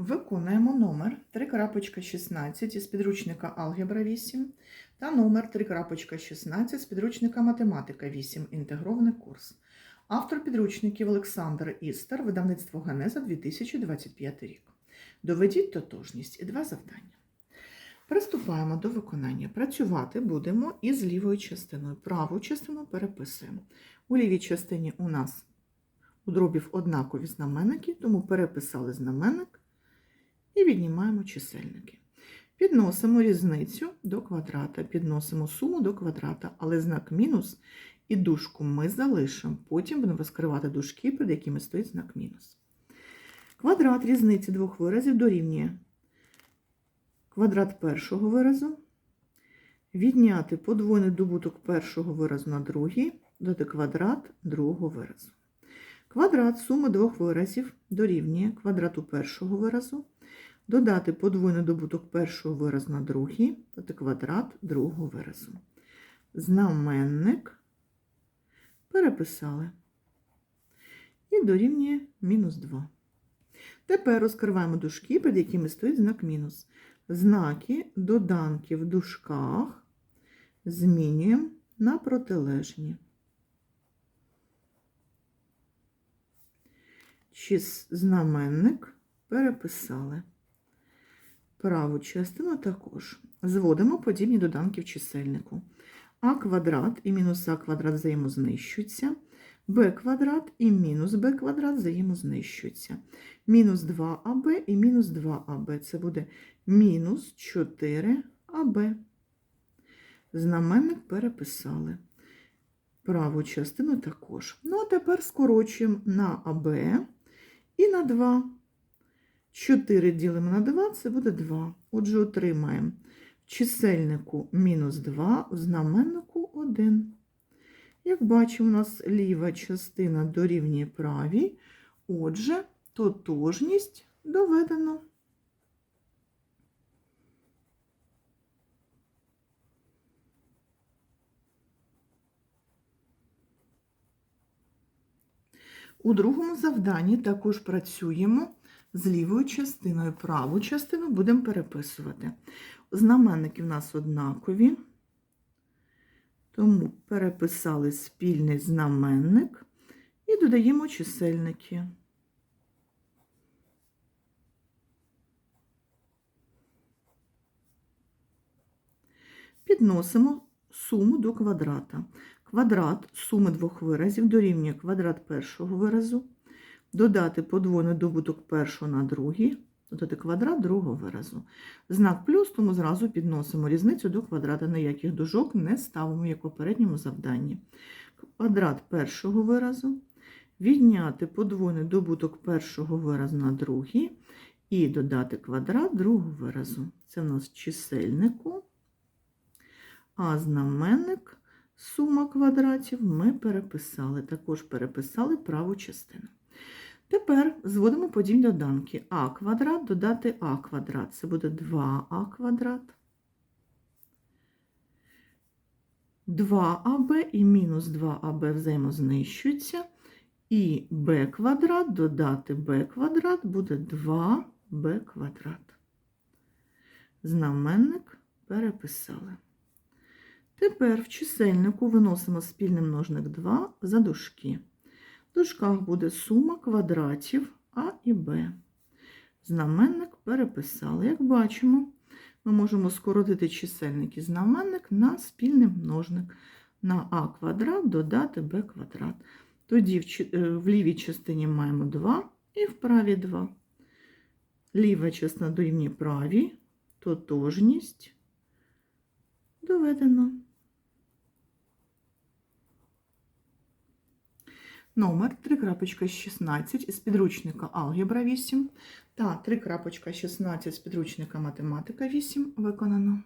Виконуємо номер 3.16 із підручника Алгебра 8 та номер 3.16 з підручника Математика 8. Інтегрований курс. Автор підручників Олександр Істер, видавництво Генеза 2025 рік. Доведіть тотожність і два завдання. Приступаємо до виконання. Працювати будемо із лівою частиною. Праву частину переписуємо. У лівій частині у нас у дробів однакові знаменники, тому переписали знаменник і віднімаємо чисельники. Підносимо різницю до квадрата, підносимо суму до квадрата, але знак мінус і дужку ми залишимо. Потім будемо розкривати дужки, перед якими стоїть знак мінус. Квадрат різниці двох виразів дорівнює квадрат першого виразу, відняти подвойний добуток першого виразу на другий, додати квадрат другого виразу. Квадрат суми двох виразів дорівнює квадрату першого виразу, додати подвойний добуток першого виразу на другий, додати квадрат другого виразу. Знаменник переписали. І дорівнює мінус 2. Тепер розкриваємо дужки, під якими стоїть знак мінус. Знаки доданки в дужках змінюємо на протилежні. Чис знаменник переписали. Праву частину також. Зводимо подібні доданки в чисельнику. А квадрат і мінус а квадрат взаємознищуються. Б квадрат і мінус Б квадрат взаємознищуються. Мінус 2АБ і мінус 2АБ. Це буде мінус 4АБ. Знаменник переписали. Праву частину також. Ну, а тепер скорочуємо на АБ і на 2. 4 ділимо на 2, це буде 2. Отже, отримаємо в чисельнику мінус 2, в знаменнику 1. Як бачимо, у нас ліва частина дорівнює правій, отже, тотожність доведено. У другому завданні також працюємо з лівою частиною. Праву частину будемо переписувати. Знаменники в нас однакові, тому переписали спільний знаменник і додаємо чисельники. Підносимо суму до квадрата. Квадрат суми двох виразів дорівнює квадрат першого виразу, додати подвойний добуток першого на другий, додати квадрат другого виразу. Знак плюс, тому зразу підносимо різницю до квадрата, ніяких дужок не ставимо, як у попередньому завданні. Квадрат першого виразу, відняти подвойний добуток першого виразу на другий і додати квадрат другого виразу. Це в нас чисельнику, а знаменник сума квадратів ми переписали. Також переписали праву частину. Тепер зводимо подібні доданки. А квадрат додати А квадрат. Це буде 2А квадрат. 2АБ і мінус 2АБ взаємознищуються. І b квадрат додати b квадрат буде 2b квадрат. Знаменник переписали. Тепер в чисельнику виносимо спільний множник 2 за дужки. В дужках буде сума квадратів А і Б. Знаменник переписали. Як бачимо, ми можемо скоротити чисельник і знаменник на спільний множник. На А квадрат додати Б квадрат. Тоді в, е, лівій частині маємо 2 і в правій 2. Ліва частина дорівнює правій, тотожність доведено. Номер 3.16 із підручника Алгебра 8 та 3.16 з підручника Математика 8 виконано.